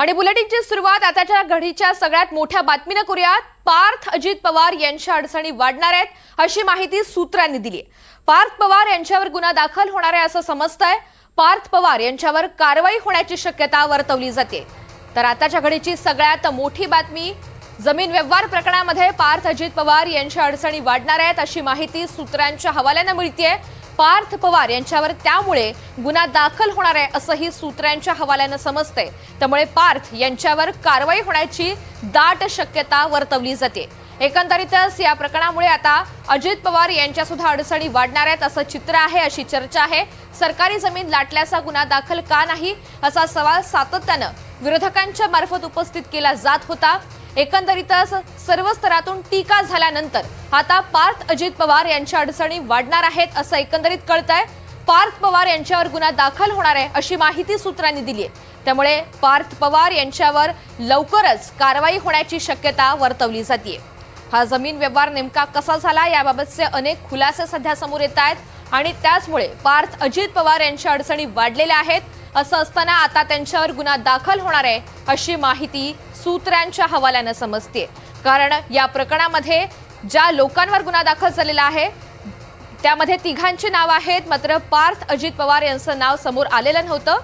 आणि बुलेटिनची सुरुवात आताच्या घडीच्या सगळ्यात मोठ्या बातमीनं करूयात. पार्थ अजित पवार यांच्या अडचणी वाढणार आहेत अशी माहिती सूत्रांनी दिली पार्थ पवार यांच्यावर गुन्हा दाखल होणार आहे असं समजतंय. पार्थ पवार यांच्यावर कारवाई होण्याची शक्यता वर्तवली जाते. तर आताच्या घडीची सगळ्यात मोठी बातमी जमीन व्यवहार प्रकरणामध्ये पार्थ अजित पवार यांच्या अडचणी वाढणार आहेत अशी माहिती सूत्रांच्या हवाल्यानं मिळतीये. पार्थ पवार यांच्यावर त्यामुळे गुन्हा दाखल होणार आहे असंही सूत्रांच्या हवाल्यानं समजतंय. त्यामुळे पार्थ यांच्यावर कारवाई होण्याची दाट शक्यता वर्तवली जाते. एकंदरीतच या प्रकरणामुळे आता अजित पवार यांच्या सुद्धा अडचणी वाढणार आहेत असं चित्र आहे अशी चर्चा आहे. सरकारी जमीन लाटल्याचा गुन्हा दाखल का नाही असा सवाल सातत्यानं विरोधकांच्या मार्फत उपस्थित केला जात होता. एकंदरीतच सर्व स्तरातून टीका झाल्यानंतर आता पार्थ अजित पवार यांच्या अडचणी वाढणार आहेत असं एकंदरीत कळतंय. पार्थ पवार यांच्यावर गुन्हा दाखल होणार आहे अशी माहिती सूत्रांनी दिली आहे त्यामुळे पार्थ पवार यांच्यावर लवकरच कारवाई होण्याची शक्यता वर्तवली जाते हा जमीन व्यवहार नेमका कसा झाला याबाबतचे अनेक खुलासे सध्या समोर येत आहेत आणि त्याचमुळे पार्थ अजित पवार यांच्या अडचणी वाढलेल्या आहेत. असं असताना आता त्यांच्यावर गुन्हा दाखल होणार आहे अशी माहिती सूत्रांच्या हवाल्यानं समजते कारण या प्रकरणामध्ये ज्या लोकांवर गुन्हा दाखल झालेला आहे त्यामध्ये तिघांची नाव आहेत मात्र पार्थ अजित पवार यांचं नाव समोर आलेलं नव्हतं.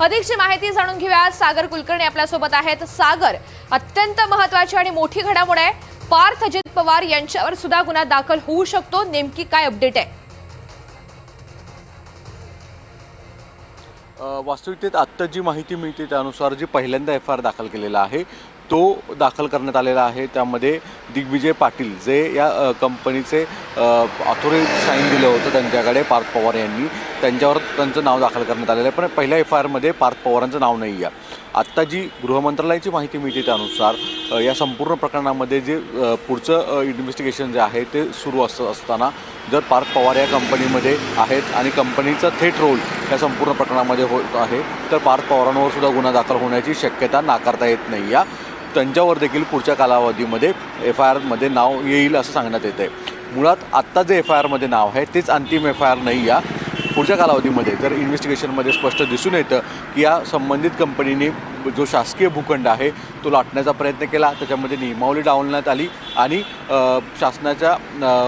अधिकची माहिती जाणून घेऊया सागर कुलकर्णी आपल्यासोबत आहेत. सागर अत्यंत महत्वाची आणि मोठी घडामोड आहे. पार्थ अजित पवार यांच्यावर सुद्धा गुन्हा दाखल होऊ शकतो. नेमकी काय अपडेट आहे? वास्तविकतेत आत्ता जी माहिती मिळते त्यानुसार जी पहिल्यांदा एफ आय आर दाखल केलेला आहे तो दाखल करण्यात आलेला आहे. त्यामध्ये दिग्विजय पाटील जे या कंपनीचे ऑथोरिट साईन दिलं होतं त्यांच्याकडे पार्थ पवार यांनी. त्यांच्यावर त्यांचं नाव दाखल करण्यात आलेलं आहे. पण पहिल्या एफ आय आरमध्ये पार्थ पवारांचं नाव नाही आहे आत्ता जी गृहमंत्रालयाची माहिती मिळते त्यानुसार या संपूर्ण प्रकरणामध्ये जे पुढचं इन्व्हेस्टिगेशन जे आहे ते सुरू असत असताना जर पार्थ पवार या कंपनीमध्ये आहेत आणि कंपनीचा थेट रोल या संपूर्ण प्रकरणामध्ये होत आहे तर पार्थ पवारांवर सुद्धा गुन्हा दाखल होण्याची शक्यता नाकारता येत नाही. या त्यांच्यावर देखील पुढच्या कालावधीमध्ये एफ आय आरमध्ये नाव येईल असं सांगण्यात येतं आहे मुळात आत्ता जे एफ आय आरमध्ये नाव आहे तेच अंतिम एफ आय आर नाही या. पुढच्या कालावधीमध्ये जर इन्व्हेस्टिगेशनमध्ये स्पष्ट दिसून येतं की या संबंधित कंपनीने जो शासकीय भूखंड आहे तो लाटण्याचा प्रयत्न केला त्याच्यामध्ये नियमावली डावलण्यात आली आणि शासनाच्या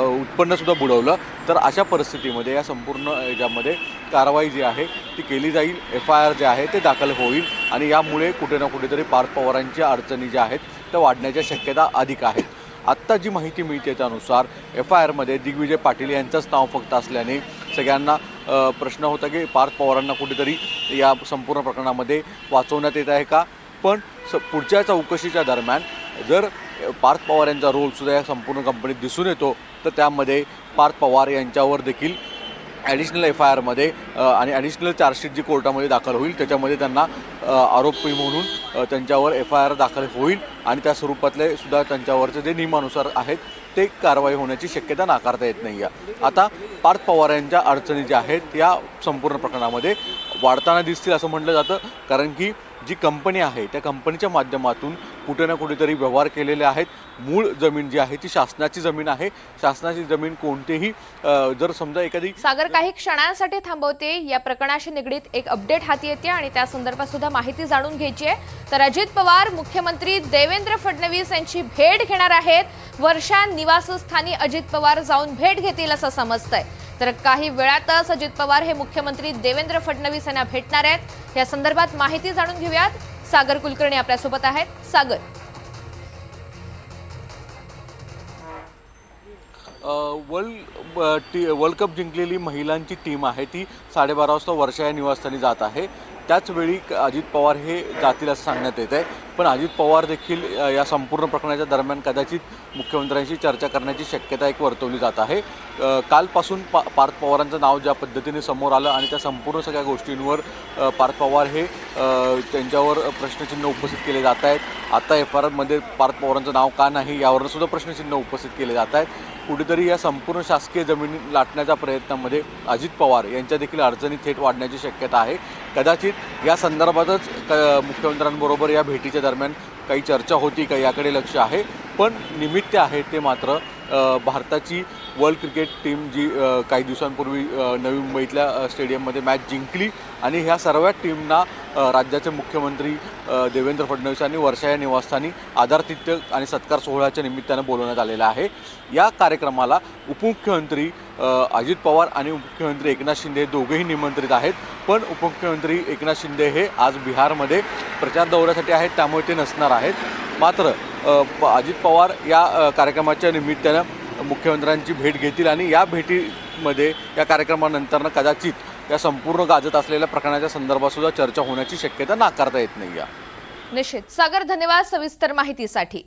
उत्पन्नसुद्धा बुडवलं तर अशा परिस्थितीमध्ये या संपूर्ण याच्यामध्ये कारवाई जी आहे ती केली जाईल. एफ आय आर जे आहे ते दाखल होईल आणि यामुळे कुठे ना कुठेतरी पार्थ पवारांच्या अडचणी ज्या आहेत त्या वाढण्याच्या शक्यता अधिक आहेत. आत्ता जी माहिती मिळते त्यानुसार एफ आय आरमध्ये दिग्विजय पाटील यांचंच नाव फक्त असल्याने सगळ्यांना प्रश्न होता की पार्थ पवारांना कुठेतरी या संपूर्ण प्रकरणामध्ये वाचवण्यात येत आहे का? पण स पुढच्या चौकशीच्या दरम्यान जर पार्थ पवार यांचा रोलसुद्धा या संपूर्ण कंपनीत दिसून येतो तर त्यामध्ये पार्थ पवार यांच्यावर देखील ॲडिशनल एफ आय आरमध्ये आणि ॲडिशनल चार्जशीट जी कोर्टामध्ये दाखल होईल त्याच्यामध्ये त्यांना आरोपी म्हणून त्यांच्यावर एफ आय आर दाखल होईल आणि त्या स्वरूपातले सुद्धा त्यांच्यावरचे जे नियमानुसार आहेत ते कारवाई होण्याची शक्यता नाकारता येत नाही आहे आता पार्थ पवार यांच्या अडचणी ज्या आहेत या संपूर्ण प्रकरणामध्ये वाढताना दिसतील असं म्हटलं जातं कारण की जी कंपनी आहे त्या कंपनीच्या माध्यमातून कुठे ना कुठेतरी व्यवहार केलेले आहेत. मूळ जमीन जी आहे ती शासनाची जमीन आहे. शासनाची जमीन कोणतेही जर समजा एखादी सागर काही क्षणांसाठी थांबवते. या प्रकरणाशी निगडीत एक अपडेट हाती येते आणि त्या संदर्भात सुद्धा माहिती जाणून घ्यायची आहे. तर अजित पवार मुख्यमंत्री देवेंद्र फडणवीस यांची भेट घेणार आहेत. वर्षा निवासस्थानी अजित पवार जाऊन भेट घेतील असं समजतंय. तर काही वेळातच अजित पवार हे मुख्यमंत्री देवेंद्र फडणवीस यांना भेटणार आहेत. या संदर्भात माहिती जाणून घेऊयात. सागर कुलकर्णी आपल्यासोबत आहेत. Sagar. World T world cup जिंकलेली महिलांची टीम आहे. ती साडेबारा वाजता वर्षा या निवासस्थानी जात आहे. त्याचवेळी अजित पवार हे जातील असं सांगण्यात येत आहे पण अजित पवार देखील या संपूर्ण प्रकरणाच्या दरम्यान कदाचित मुख्यमंत्र्यांशी चर्चा करण्याची शक्यता एक वर्तवली जात आहे. कालपासून पा पार्थ पवारांचं नाव ज्या पद्धतीने समोर आलं आणि त्या संपूर्ण सगळ्या गोष्टींवर पार्थ पवार हे त्यांच्यावर प्रश्नचिन्ह उपस्थित केले जात आहेत. आता एफ आर आरमध्ये पार्थ पवारांचं नाव का नाही यावरसुद्धा प्रश्नचिन्ह उपस्थित केले जात आहेत. कुठेतरी या संपूर्ण शासकीय जमिनी लाटण्याच्या प्रयत्नामध्ये अजित पवार यांच्या देखील अडचणी थेट वाढण्याची शक्यता आहे. कदाचित या संदर्भातच क मुख्यमंत्र्यांबरोबर या भेटीच्या दरम्यान काही चर्चा होती का याकडे लक्ष आहे. पण निमित्त आहे ते मात्र भारताची वर्ल्ड क्रिकेट टीम जी काही दिवसांपूर्वी नवी मुंबईतल्या स्टेडियममध्ये मॅच जिंकली आणि ह्या सर्व टीमना राज्याचे मुख्यमंत्री देवेंद्र फडणवीस यांनी वर्षा या निवासस्थानी आदरातिथ्य आणि सत्कार सोहळ्याच्या निमित्तानं बोलवण्यात आलेलं आहे. या कार्यक्रमाला उपमुख्यमंत्री अजित पवार आणि उपमुख्यमंत्री एकनाथ शिंदे हे दोघेही निमंत्रित आहेत. पण उपमुख्यमंत्री एकनाथ शिंदे हे आज बिहारमध्ये प्रचार दौऱ्यासाठी आहेत त्यामुळे ते नसणार आहेत. मात्र अजित पवार या कार्यक्रमाच्या निमित्तानं मुख्यमंत्र्यांची भेट घेतील आणि या भेटीमध्ये या कार्यक्रमानंतरनं कदाचित या संपूर्ण गाजत असलेल्या प्रकरणाच्या संदर्भातसुद्धा चर्चा होण्याची शक्यता नाकारता येत नाही या निश्चित. सागर धन्यवाद सविस्तर माहितीसाठी.